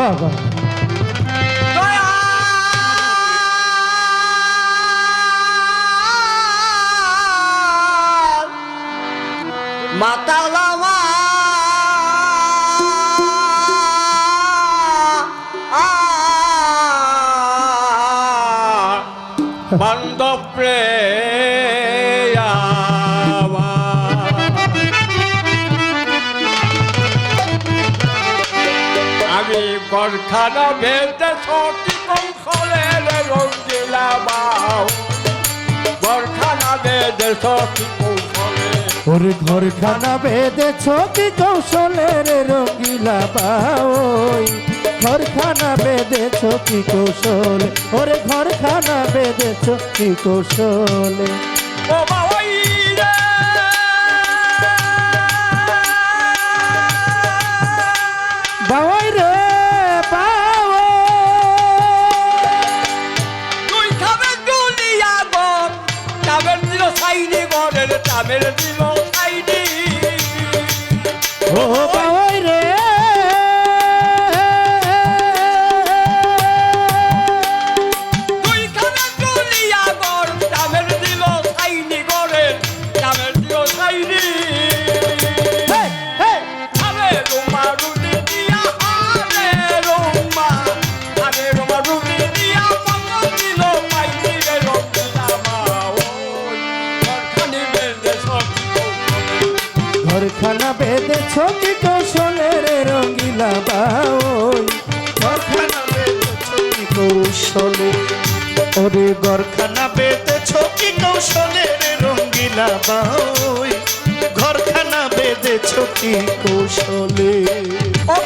বাবা। মাতালামা বান্ধব আমি গরখানা ভেলতে সটি কৌশলের রঙ্গিলা বাউ গরখানা বেদে কৌশলে ওরে ঘরখানা বেঁধেছ কি কৌশলের রঙ্গিলা বাওই ঘরখানা বেঁধেছ কি কৌশলে ওরে ঘরখানা বেঁধেছ কি কৌশলে ও বাবাই গরের তাবের আইডি ও ঘরখানা বেঁধেছ কি কৌশলের রঙ্গিলা রঙিলা ঘরখানা বেঁধেছ কি কৌশলে। ওরে ঘরখানা বেঁধেছ কি কৌশলের রঙ্গিলা বাউল ঘরখানা বেঁধেছ কি কৌশলে। ও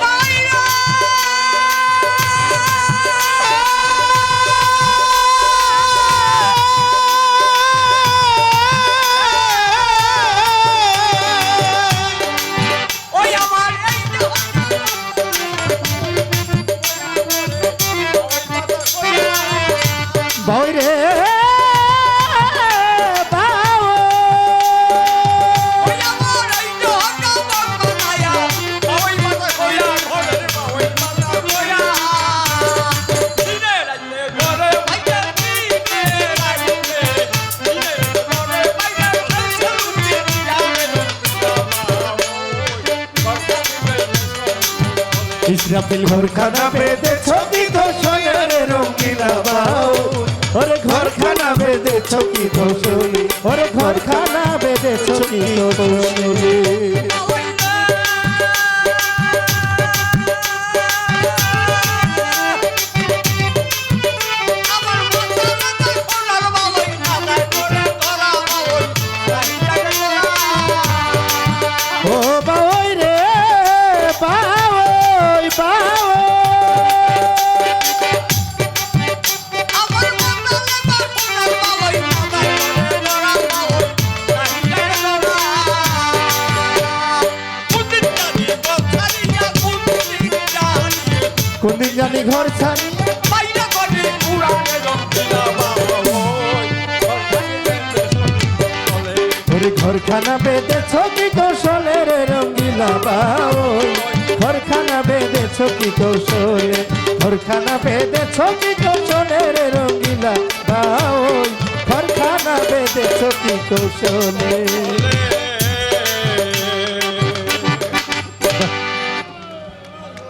ইসরাফিল ঘরখানা বেঁধেছ কি কৌশলের রঙিলা বাউ ওরে ঘরখানা বেঁধেছ কি কৌশলে ওরে ঘরখানা বেঁধেছ কি কৌশলে আমার জানি ঘর ছাড়ি। বাইরে করে উড়ানে রক্তিলা বাবাই ওরে ঘরখানা বেঁধেছ কি কৌশলের রঙ্গিলা বাওই ঘরখানা বেঁধেছ কি কৌশলে ঘরখানা বেঁধেছ কি কৌশলের রঙ্গিলা বাওই ঘরখানা বেঁধেছ কি কৌশলে